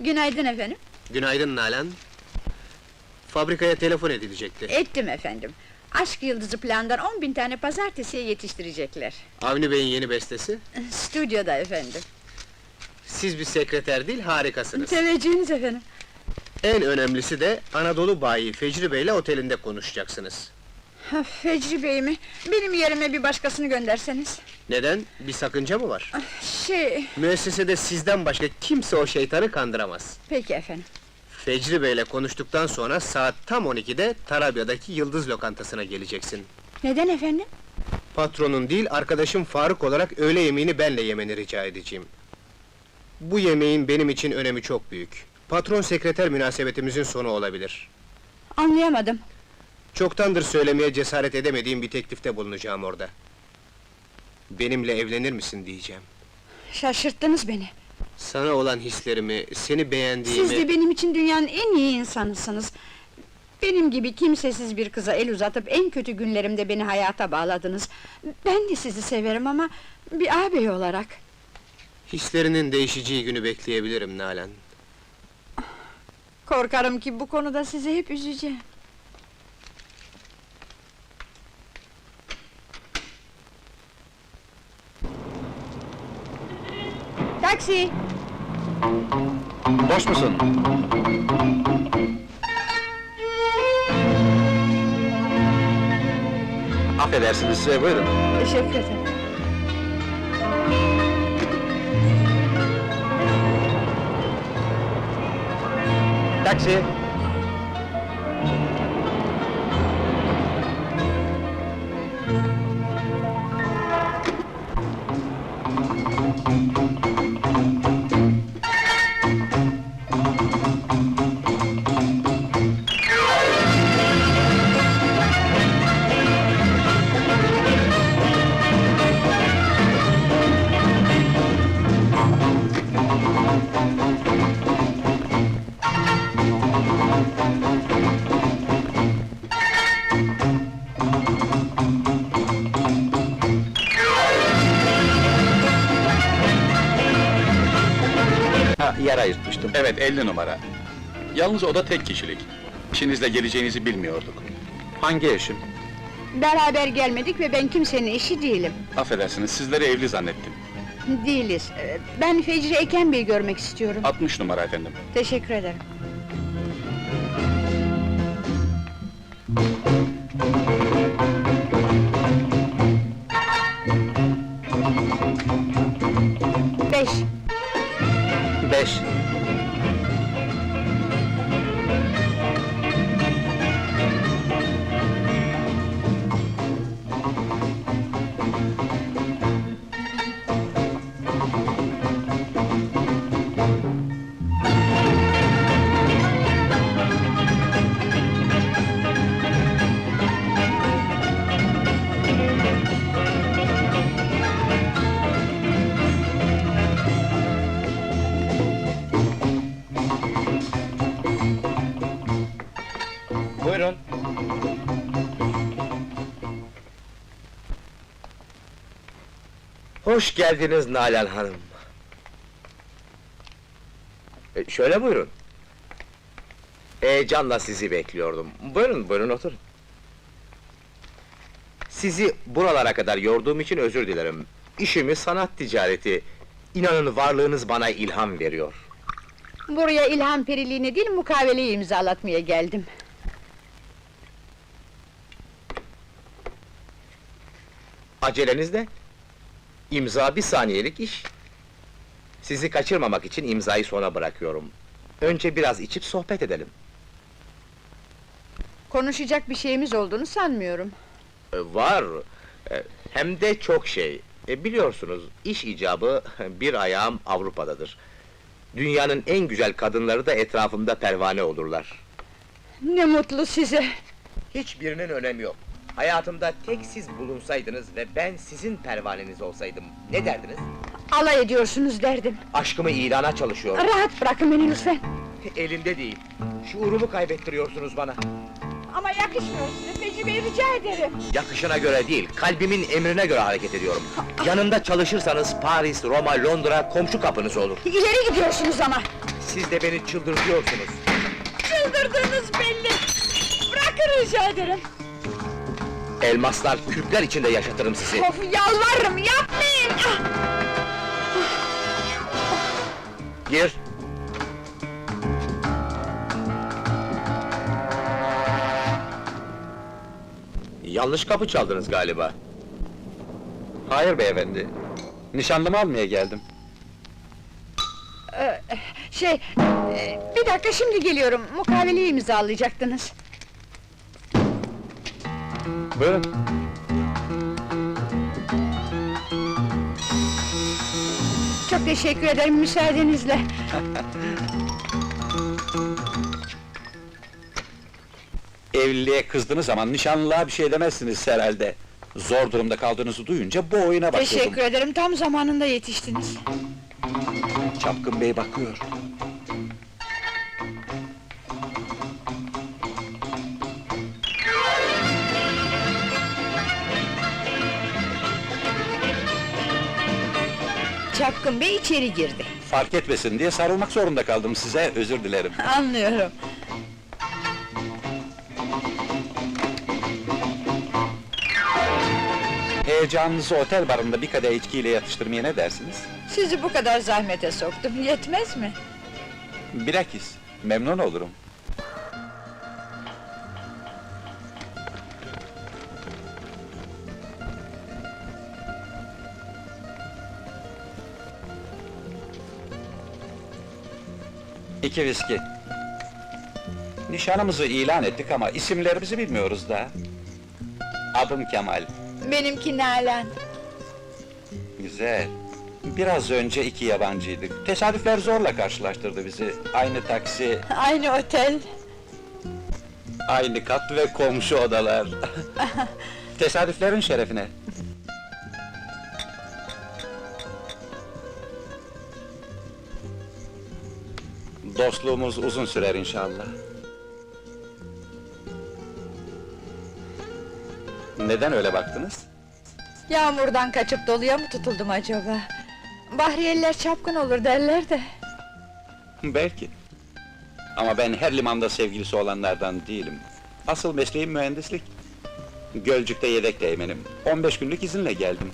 Günaydın efendim. Günaydın Nalan. Fabrikaya telefon edilecekti. Ettim efendim. Aşk Yıldızı plandan on bin tane pazartesiye yetiştirecekler. Avni Bey'in yeni bestesi. Stüdyoda efendim. Siz bir sekreter değil, harikasınız. Teveccühünüz efendim. En önemlisi de Anadolu Bayi Fecri Bey'le otelinde konuşacaksınız. Ha, Fecri Bey mi? Benim yerime bir başkasını gönderseniz. Neden? Bir sakınca mı var? Şey, Müessesede sizden başka kimse o şeytanı kandıramaz. peki efendim. Fecri Bey'le konuştuktan sonra saat tam 12'de Tarabya'daki Yıldız Lokantası'na geleceksin. Neden efendim? Patronun değil, arkadaşım Faruk olarak öğle yemeğini benle yemeni rica edeceğim. Bu yemeğin benim için önemi çok büyük. Patron sekreter münasebetimizin sonu olabilir. Anlayamadım. Çoktandır söylemeye cesaret edemediğim bir teklifte bulunacağım orada. Benimle evlenir misin diyeceğim. Şaşırttınız beni. Sana olan hislerimi, seni beğendiğimi... Siz de benim için dünyanın en iyi insanısınız. Benim gibi kimsesiz bir kıza el uzatıp en kötü günlerimde beni hayata bağladınız. Ben de sizi severim ama bir ağabey olarak. Hislerinin değişeceği günü bekleyebilirim Nalan. Korkarım ki bu konuda sizi hep üzeceğim. Taksi! Boş musun? Affedersiniz, e, buyurun. Teşekkür ederim. Taksi. Yer ayırtmıştım. Evet, 50 numara. Yalnız o da tek kişilik. İşinizle geleceğinizi bilmiyorduk. Hangi eşim? Beraber gelmedik ve ben kimsenin eşi değilim. Affedersiniz, sizleri evli zannettim. Değiliz. Ee, Ben Fecri Eken Bey'i görmek istiyorum. 60 numara efendim. Teşekkür ederim. Hoş geldiniz Nalan Hanım. E, şöyle buyurun. Heyecanla sizi bekliyordum. Buyurun, buyurun oturun. Sizi buralara kadar yorduğum için özür dilerim. İşimi sanat ticareti. İnanın varlığınız bana ilham veriyor. Buraya ilham periliğine değil mukaveleyi imzalatmaya geldim. Aceleniz ne? İmza bir saniyelik iş. Sizi kaçırmamak için imzayı sona bırakıyorum. Önce biraz içip sohbet edelim. Konuşacak bir şeyimiz olduğunu sanmıyorum. E, Var. E, Hem de çok şey. E, biliyorsunuz, iş icabı bir ayağım Avrupa'dadır. Dünyanın en güzel kadınları da etrafımda pervane olurlar. Ne mutlu size. Hiçbirinin önemi yok. Hayatımda tek siz bulunsaydınız ve ben sizin pervaneniz olsaydım, ne derdiniz? Alay ediyorsunuz derdim. Aşkımı ilana çalışıyorum. Rahat bırakın beni lütfen. Elimde değil. Şuurumu kaybettiriyorsunuz bana. Ama yakışmıyor size Fecri Bey rica ederim. Yakışına göre değil, kalbimin emrine göre hareket ediyorum. Yanımda çalışırsanız Paris, Roma, Londra komşu kapınız olur. İleri gidiyorsunuz ama. Siz de beni çıldırtıyorsunuz. Çıldırdığınız belli! Bırakın rica ederim! Elmaslar, kürkler içinde yaşatırım sizi. Of yalvarırım yapmayın! Ah! Gir. Yanlış kapı çaldınız galiba. Hayır beyefendi. Nişanlımı almaya geldim. Ee, şey, e, bir dakika şimdi geliyorum. Mukaveleyi imzalayacaktınız. Buyurun. Çok teşekkür ederim müsaadenizle. Evliliğe kızdığınız zaman nişanlılığa bir şey demezsiniz herhalde. Zor durumda kaldığınızı duyunca bu oyuna başladım. Teşekkür ederim, tam zamanında yetiştiniz. Çapkın Bey bakıyor. Çapkın Bey içeri girdi. Fark etmesin diye sarılmak zorunda kaldım size, özür dilerim. Anlıyorum. Heyecanınızı otel barında bir kadeh içkiyle yatıştırmaya ne dersiniz? Sizi bu kadar zahmete soktum, yetmez mi? Bilakis, memnun olurum. İki viski. Nişanımızı ilan ettik ama isimlerimizi bilmiyoruz da. Adım Kemal. Benimki Nalan. Güzel. Biraz önce iki yabancıydık. Tesadüfler zorla karşılaştırdı bizi. Aynı taksi, Aynı otel. Aynı kat ve komşu odalar. Tesadüflerin şerefine. Dostluğumuz uzun sürer inşallah. Neden öyle baktınız? Yağmurdan kaçıp doluya mı tutuldum acaba? Bahriyeliler çapkın olur derler de. Belki. Ama ben her limanda sevgilisi olanlardan değilim. Asıl mesleğim mühendislik. Gölcük'te yedek değmenim. 15 günlük izinle geldim.